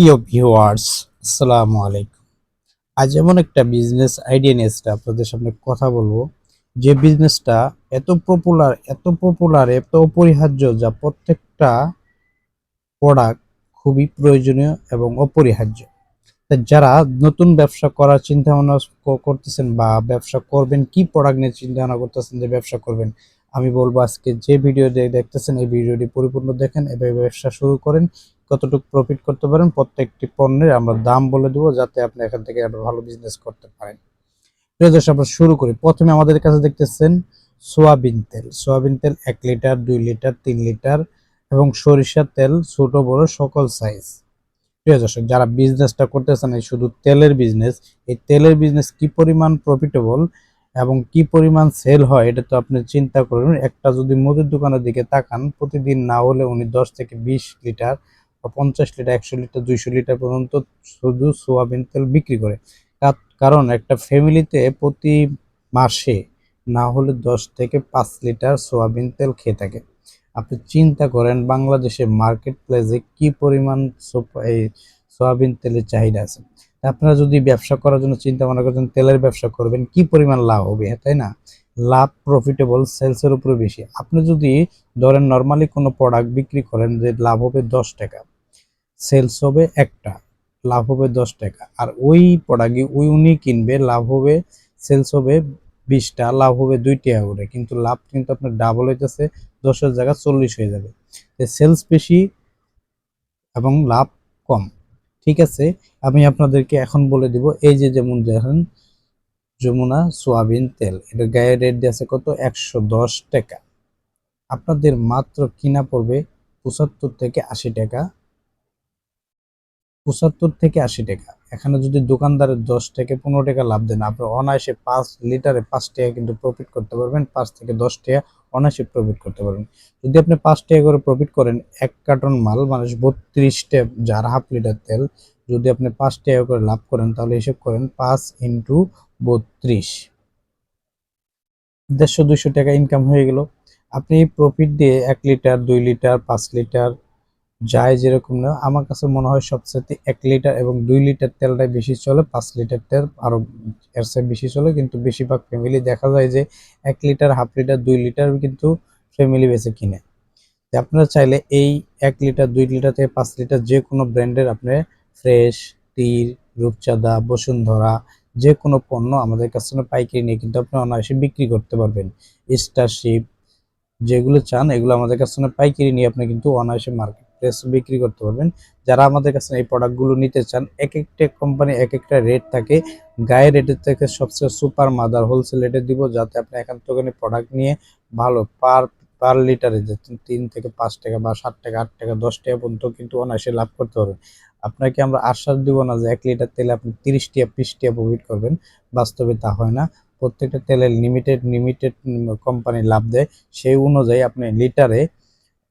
প্রিয় ভিউয়ার্স আসসালামু আলাইকুম। আজ এমন একটা বিজনেস আইডিয়া নিয়ে এসেছি, আপনাদের সামনে কথা বলব। যে বিজনেসটা এত পপুলার এত পপুলার এত অপরিহার্য যা প্রত্যেকটা প্রোডাক্ট খুবই প্রয়োজনীয় এবং অপরিহার্য। যারা নতুন ব্যবসা করার চিন্তা ভাবনা করতেছেন বা ব্যবসা করবেন, কি প্রোডাক্ট নিয়ে চিন্তা ভাবনা করতেছেন যে ব্যবসা করবেন আমি বলব আজকে যে ভিডিও দেখতেছেন, এই ভিডিওটি পরিপূর্ণ দেখেন, এভাবে ব্যবসা শুরু করেন, কতটুকু প্রফিট করতে পারেন, প্রত্যেকটি পণ্যের আমরা দাম বলে দেবো যাতে আপনি এখান থেকে একটা ভালো বিজনেস করতে পারেন। আমরা শুরু করি। প্রথমে আমাদের কাছে দেখতেছেন সোয়াবিন তেল। সোয়াবিন তেল এক লিটার, দুই লিটার, তিন লিটার এবং সরিষার তেল, ছোট, বড়, সকল সাইজ প্রিয় দর্শক, যারা বিজনেসটা করতেছেন, এই শুধু তেলের বিজনেস এই তেলের বিজনেস কি পরিমাণ প্রফিটেবল এবং কি পরিমাণ সেল হয়, এটা তো আপনি চিন্তা করুন একটা যদি মুদির দোকানের দিকে তাকান, প্রতিদিন না হলে উনি দশ থেকে বিশ লিটার বা পঞ্চাশ লিটার, একশো লিটার, দুইশো লিটার পর্যন্ত শুধু সোয়াবিন তেল বিক্রি করে। কারণ একটা ফ্যামিলিতে প্রতি মাসে না হলে দশ থেকে পাঁচ লিটার সোয়াবিন তেল খেয়ে থাকে। আপনি চিন্তা করেন বাংলাদেশে মার্কেট প্লেসে কি পরিমাণ এই সয়াবিন তেলের চাহিদা আছে। আপনারা যদি ব্যবসা করার জন্য চিন্তা ভাবনা করছেন তেলের ব্যবসা করবেন, কি পরিমাণ লাভ হবে তাই না? লাভ প্রফিটেবল সেলসের উপরে বেশি। আপনি যদি ধরেন নর্মালি কোনো প্রোডাক্ট বিক্রি করেন যে লাভ হবে দশ টাকা সেলস হবে একটা, লাভ হবে দশ টাকা, আর ওই প্রোডাক্টই ওই উনি কিনবে, লাভ হবে সেলস হবে বিশটা, লাভ হবে দুই টাকা করে, কিন্তু লাভ কিন্তু আপনার ডাবল হইতেছে, দশের জায়গা চল্লিশ হয়ে যাবে। সেলস বেশি এবং লাভ কম। ঠিক আছে, আমি আপনাদেরকে এখন বলে দিব, এই যে যেমন দেখেন, যমুনা সোয়াবিন তেল এটা গায়ে রেট দিয়েছে কত? একশো দশ টাকা। আপনাদের মাত্র কিনা পড়বে পঁচাত্তর থেকে আশি টাকা। পঁচাত্তর থেকে আশি টাকা। এখানে যদি দোকানদারের দশ থেকে পনেরো টাকা লাভ দেন, আপনি অনায়াসে পাঁচ লিটারে পাঁচ টাকা কিন্তু প্রফিট করতে পারবেন, পাঁচ থেকে দশ টাকা অনায়াসে প্রফিট করতে পারবেন। যদি আপনি পাঁচ টাকা করে প্রফিট করেন, এক কার্টন মাল মানে বত্রিশটা যার হাফ লিটার তেল, যদি আপনি পাঁচ টাকা করে লাভ করেন, তাহলে হিসেব করেন পাঁচ ইন্টু বত্রিশ। দেড়শো দুইশো টাকা ইনকাম হয়ে গেল। আপনি প্রফিট দিয়ে এক লিটার, দুই লিটার, পাঁচ লিটার যায় যেরকম না, আমার কাছে মনে হয় সবচেয়ে এক লিটার এবং দুই লিটার তেলটাই বেশি চলে, পাঁচ লিটার তেল আরও এর চেয়ে বেশি চলে, কিন্তু বেশিরভাগ ফ্যামিলি দেখা যায় যে এক লিটার, হাফ লিটার, দুই লিটার কিন্তু ফ্যামিলি বেছে কিনে। আপনারা চাইলে এই এক লিটার, দুই লিটার থেকে পাঁচ লিটার যে কোনো ব্র্যান্ডের আপনি ফ্রেশ, তীর, রূপচাঁদা, বসুন্ধরা যে কোনো পণ্য আমাদের কাছ পাইকারি নিয়ে কিন্তু আপনি অনায়াসে বিক্রি করতে পারবেন। স্টারশিপ যেগুলো চান, এগুলো আমাদের কাছ পাইকারি নিয়ে আপনি কিন্তু অনায়াসে মার্কেট বিক্রি করতে পারবেন। যারা আমাদের কাছে এই প্রোডাক্টগুলো নিতে চান এক একটা কোম্পানি এক একটা রেট থাকে। গায়ে রেটের থেকে সবচেয়ে সুপার মাদার হোলসেল রেটে দিব যাতে আপনি থেকে প্রোডাক্ট নিয়ে ভালো পার পার লিটারে যে তিন থেকে পাঁচ টাকা বা সাত টাকা, আট টাকা, দশ টাকা পর্যন্ত কিন্তু অনায়াসে লাভ করতে পারবেন। আপনাকে আমরা আশ্বাস দিব না যে এক লিটার তেলে আপনি তিরিশ টাকা, বিশ টাকা প্রফিট করবেন। বাস্তবে তা হয় না। প্রত্যেকটা তেলের লিমিটেড লিমিটেড কোম্পানি লাভ দেয়। সেই অনুযায়ী আপনি লিটারে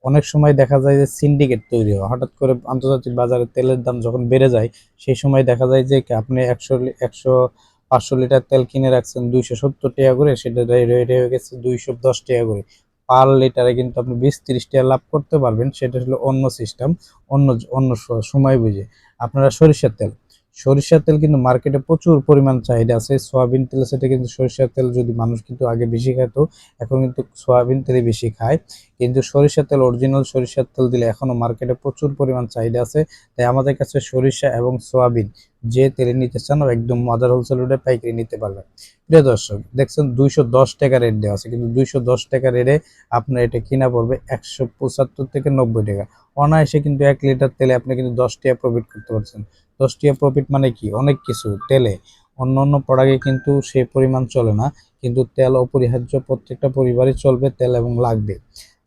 অনেক সময় দেখা যায় যে সিন্ডিকেট তৈরি হয়। হঠাৎ করে আন্তর্জাতিক বাজারে তেলের দাম যখন বেড়ে যায়, সেই সময় দেখা যায় যে আপনি একশো একশো পাঁচশো লিটার তেল কিনে রাখছেন, দুইশো সত্তর টাকা করে, সেটা রেট হয়ে গেছে দুইশো দশ টাকা করে। পার লিটারে কিন্তু আপনি বিশ তিরিশ টাকা লাভ করতে পারবেন, সেটা হলো অন্য সিস্টেম অন্য অন্য সময় বুঝে। আপনারা সরিষার তেল সরিষার তেল কিন্তু মার্কেটে প্রচুর পরিমাণ চাহিদা আছে। সয়াবিন তেল সেটা কিন্তু সরিষার তেল যদি মানুষ কিন্তু আগে বেশি খেত এখন কিন্তু সয়াবিন তেলই বেশি খায়। কিন্তু সরিষার তেল অরিজিনাল সরিষার তেল দিলে এখনও মার্কেটে প্রচুর পরিমাণ চাহিদা আছে। তাই আমাদের কাছে সরিষা এবং সয়াবিন যে তেলে নিতে চান একদম মাদার হোলসেল রেটে পাইকারি নিতে পারবেন। প্রিয় দর্শক, দেখছেন দুইশো দশ টাকা রেট দেওয়া আছে, কিন্তু দুইশো দশ টাকা রেটে আপনার এটা কিনা পড়বে একশো পঁচাত্তর থেকে নব্বই টাকা। অনায়াসে কিন্তু এক লিটার তেলে আপনি কিন্তু দশ টাকা প্রফিট করতে পারছেন। দশ টাকা প্রফিট মানে কি? অনেক কিছু। তেলে অন্য অন্য প্রোডাক্টে কিন্তু সেই পরিমাণ চলে না, কিন্তু তেল অপরিহার্য প্রত্যেকটা পরিবারে চলবে, তেল এবং লাগবে।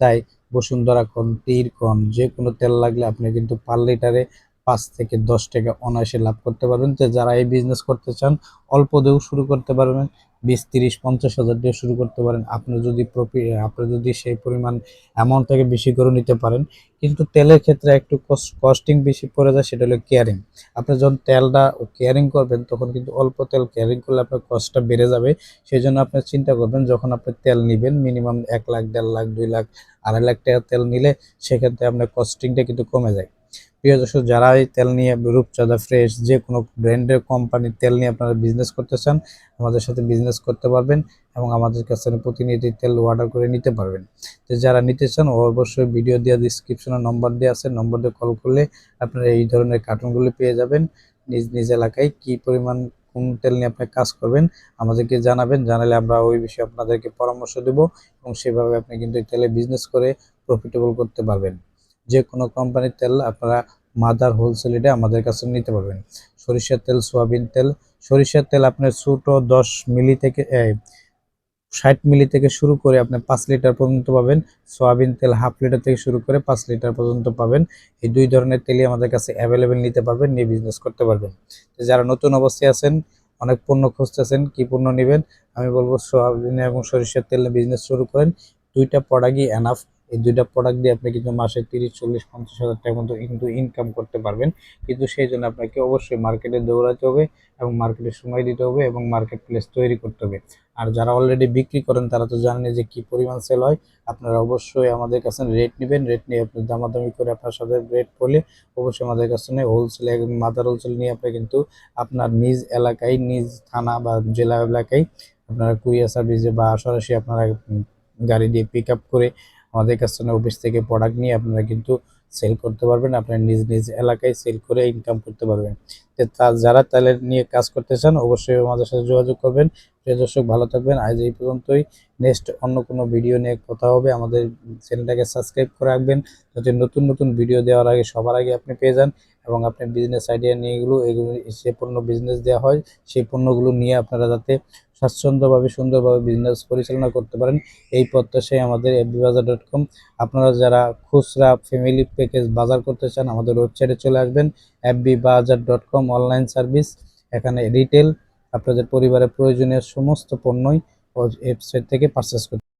তাই বসুন্ধরা কোন তীর কোন যে কোনো তেল লাগলে আপনি কিন্তু পার লিটারে পাঁচ থেকে দশ টাকা অনায়াসে লাভ করতে পারবেন। তো যারা এই বিজনেস করতে চান, অল্প দিয়েও শুরু করতে পারবেন। বিশ, তিরিশ, পঞ্চাশ হাজার দিয়ে শুরু করতে পারেন। আপনি যদি প্রফিট আপনি যদি সেই পরিমাণ অ্যামাউন্ট থেকে বেশি করে নিতে পারেন। কিন্তু তেলের ক্ষেত্রে একটু কস্টিং বেশি পড়ে যায়, সেটা হলো কেয়ারিং আপনি যখন তেলটা কেয়ারিং করবেন, তখন কিন্তু অল্প তেল কেয়ারিং করলে আপনার কস্টটা বেড়ে যাবে। সেই জন্য আপনি চিন্তা করবেন, যখন আপনি তেল নেবেন মিনিমাম এক লাখ, দেড় লাখ, দুই লাখ, আড়াই লাখ টাকা তেল নিলে, সেক্ষেত্রে আপনার কস্টিংটা কিন্তু কমে যায়। প্রিয় দর্শক যারা এই তেল নিয়ে রূপচাঁদা ফ্রেশ যে কোনো ব্র্যান্ডের কোম্পানির তেল নিয়ে আপনারা বিজনেস করতে চান, আমাদের সাথে বিজনেস করতে পারবেন এবং আমাদের কাছে প্রতিনিধি তেল অর্ডার করে নিতে পারবেন। তো যারা নিতে চান, অবশ্যই ভিডিও দেওয়া ডিসক্রিপশনে নম্বর দেওয়া আছে নম্বর দিয়ে কল করলে আপনারা এই ধরনের কার্টুনগুলি পেয়ে যাবেন। নিজ নিজ এলাকায় কি পরিমাণ, কোন তেল নিয়ে আপনি কাজ করবেন, আমাদেরকে জানাবেন, জানালে আমরা ওই বিষয়ে আপনাদেরকে পরামর্শ দেব এবং সেভাবে আপনি কিন্তু তেলে বিজনেস করে প্রফিটেবল করতে পারবেন। যে কোনো কোম্পানির তেল আপনারা মাদার হোলসেল রেটে আমাদের কাছে নিতে পারবেন। সরিষার তেল, সোয়াবিন তেল। সরিষার তেল আপনার ছোটো দশ মিলি থেকে ষাট মিলি থেকে শুরু করে আপনি পাঁচ লিটার পর্যন্ত পাবেন। সয়াবিন তেল হাফ লিটার থেকে শুরু করে পাঁচ লিটার পর্যন্ত পাবেন। এই দুই ধরনের তেলই আমাদের কাছে অ্যাভেলেবেল নিতে পারবেন, নিয়ে বিজনেস করতে পারবেন। যারা নতুন অবস্থায় আছেন, অনেক পণ্য খুঁজতেছেন, কি পণ্য নেবেন? আমি বলব সয়াবিন এবং সরিষার তেল বিজনেস শুরু করেন। দুইটা প্রোডাক্টই এনাফ এই দুইটা প্রোডাক্ট দিয়ে আপনি কিন্তু মাসে তিরিশ, চল্লিশ, পঞ্চাশ হাজার টাকার মতো কিন্তু ইনকাম করতে পারবেন। কিন্তু সেই জন্য আপনাকে অবশ্যই মার্কেটে দৌড়াতে হবে এবং মার্কেটে সময় দিতে হবে এবং মার্কেট প্লেস তৈরি করতে হবে। আর যারা অলরেডি বিক্রি করেন, তারা তো জানেন যে কি পরিমাণ সেল হয়। আপনারা অবশ্যই আমাদের কাছে রেট নেবেন। রেট নিয়ে আপনি দামাদামি করে আপনার সাথে রেট বলে অবশ্যই আমাদের কাছে হোলসেল এবং মাদার হোলসেল নিয়ে আপনি কিন্তু আপনার নিজ এলাকায়, নিজ থানা বা জেলা এলাকায় আপনারা কুরিয়ার সার্ভিসে বা সরাসরি আপনারা গাড়ি দিয়ে পিক আপ করে আমাদের কাস্টমার অফিস থেকে প্রোডাক্ট নিয়ে আপনারা কিন্তু সেল করতে পারবেন। আপনার নিজ নিজ এলাকায় সেল করে ইনকাম করতে পারবেন। যারা তাহলে নিয়ে কাজ করতে চান, অবশ্যই আমাদের সাথে যোগাযোগ করবেন। প্রিয় দর্শক, ভালো থাকবেন। আজ এই পর্যন্তই। নেক্সট অন্য কোনো ভিডিও নিয়ে কথা হবে। আমাদের চ্যানেলটাকে সাবস্ক্রাইব করে রাখবেন। যাতে নতুন নতুন ভিডিও দেওয়ার আগে, সবার আগে আপনি পেয়ে যান এবং আপনার বিজনেস আইডিয়া নিয়ে এগুলো এগুলো যে পণ্য বিজনেস দেওয়া হয় সেই পণ্যগুলো নিয়ে আপনারা যাতে স্বাচ্ছন্দ্যভাবে, সুন্দরভাবে বিজনেস পরিচালনা করতে পারেন, এই প্রত্যাশায় আমাদের এফবি বাজার ডট কম আপনারা যারা খুচরা ফ্যামিলি প্যাকেজ বাজার করতে চান, আমাদের ওয়েবসাইটে চলে আসবেন FB Bazar dot com online service এখানে রিটেল আপনাদের পরিবারের প্রয়োজনীয় সমস্ত পণ্যই ওয়েবসাইট থেকে পারচেস করতে